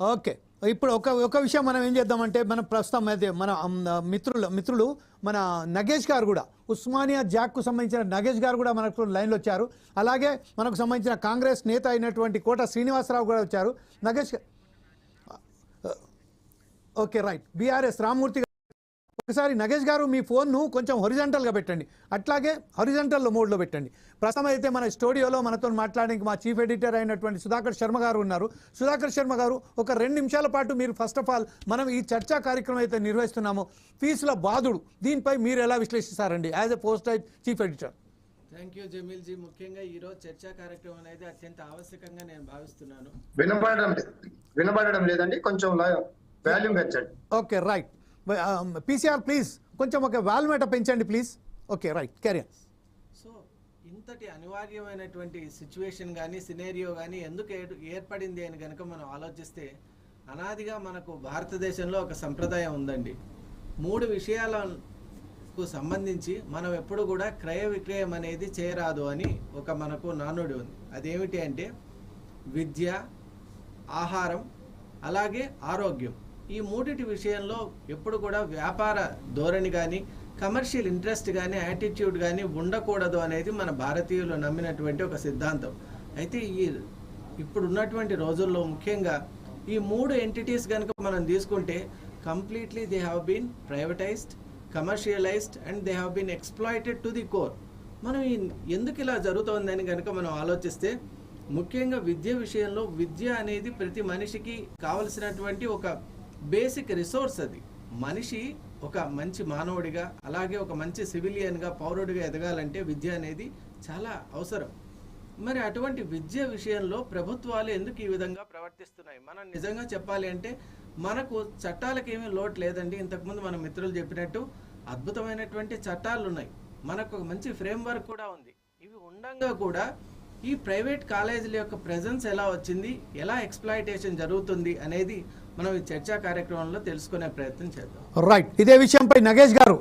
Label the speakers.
Speaker 1: Okay. ఇప్పుడు ఒక ఒక విషయం మనం ఏం చేద్దామంటే మన ప్రస్తుతం అయితే మన మిత్రులు మిత్రులు మన నగేష్ గారు కూడా ఉస్మానియా జాక్కు సంబంధించిన నగేష్ గారు కూడా మనకు లైన్లో వచ్చారు. అలాగే మనకు సంబంధించిన కాంగ్రెస్ నేత అయినటువంటి కోట శ్రీనివాసరావు కూడా వచ్చారు. Nagesh okay right. BRS Rammurthy garu ఒకసారి నగేష్ గారు మీ ఫోన్ను కొంచెం హొరిజంటల్గా పెట్టండి. అట్లాగే హొరిజంటల్ మోడ్లో పెట్టండి. ప్రస్తుతం అయితే మన స్టూడియోలో మనతో మాట్లాడడానికి మా చీఫ్ ఎడిటర్ అయినటువంటి సుధాకర్ శర్మ గారు ఉన్నారు. సుధాకర్ శర్మ గారు ఒక రెండు నిమిషాల పాటు మీరు ఫస్ట్ ఆఫ్ ఆల్ మనం ఈ చర్చా కార్యక్రమం అయితే నిర్వహిస్తున్నామో ఫీజుల బాధుడు దీనిపై మీరు ఎలా విశ్లేషిస్తారండి? As a post chief editor
Speaker 2: thank you Jameel ji ముఖ్యంగా ఈ రోజు చర్చా కార్యక్రమం అనేది అత్యంత ఆవశ్యకంగా నేను భావిస్తున్నాను.
Speaker 3: వినపడడం వినపడడం లేదండి కొంచెం వాల్యూమ్ పెంచండి.
Speaker 1: ఓకే రైట్ పీసీఆర్ ప్లీజ్ కొంచెం ఒక వాల్మేట పెంచండి please okay right carrier
Speaker 2: so ఇంతటి అనివార్యమైనటువంటి సిచ్యువేషన్ కానీ సినేరియో కానీ ఎందుకు ఏర్పడింది అని కనుక మనం ఆలోచిస్తే అనాదిగా మనకు భారతదేశంలో ఒక సంప్రదాయం ఉందండి. మూడు విషయాలకు సంబంధించి మనం ఎప్పుడు కూడా క్రయ విక్రయం అనేది చేయరాదు అని ఒక మనకు నానుడి ఉంది. అదేమిటి అంటే విద్య ఆహారం అలాగే ఆరోగ్యం. ఈ మూడిటి విషయంలో ఎప్పుడు కూడా వ్యాపార ధోరణి కానీ కమర్షియల్ ఇంట్రెస్ట్ కానీ యాటిట్యూడ్ కానీ ఉండకూడదు అనేది మన భారతీయులు నమ్మినటువంటి ఒక సిద్ధాంతం. అయితే ఈ ఇప్పుడున్నటువంటి రోజుల్లో ముఖ్యంగా ఈ మూడు ఎంటిటీస్ కనుక మనం తీసుకుంటే completely they have been privatised commercialised and they have been exploited to the core మనం ఈ ఎందుకు ఇలా జరుగుతోందని కనుక మనం ఆలోచిస్తే ముఖ్యంగా విద్య విషయంలో విద్య అనేది ప్రతి మనిషికి కావలసినటువంటి ఒక బేసిక్ రిసోర్స్ అది. మనిషి ఒక మంచి మానవుడిగా అలాగే ఒక మంచి సివిలియన్గా పౌరుడిగా ఎదగాలంటే విద్య అనేది చాలా అవసరం. మరి అటువంటి విద్య విషయంలో ప్రభుత్వాలు ఎందుకు ఈ విధంగా ప్రవర్తిస్తున్నాయి? మనం నిజంగా చెప్పాలి అంటే మనకు చట్టాలకు ఏమీ లోటు లేదండి. ఇంతకుముందు మన మిత్రులు చెప్పినట్టు అద్భుతమైనటువంటి చట్టాలు ఉన్నాయి మనకు ఒక మంచి ఫ్రేమ్ వర్క్ కూడా ఉంది. ఇవి ఉండంగా కూడా ఈ ప్రైవేట్ కాలేజీల యొక్క ప్రెజెన్స్ ఎలా వచ్చింది? ఎలా ఎక్స్ప్లాయిటేషన్ జరుగుతుంది అనేది మనం ఈ చర్చా కార్యక్రమంలో తెలుసుకునే ప్రయత్నం చేద్దాం.
Speaker 1: రైట్ ఇదే విషయంపై నగేష్ గారు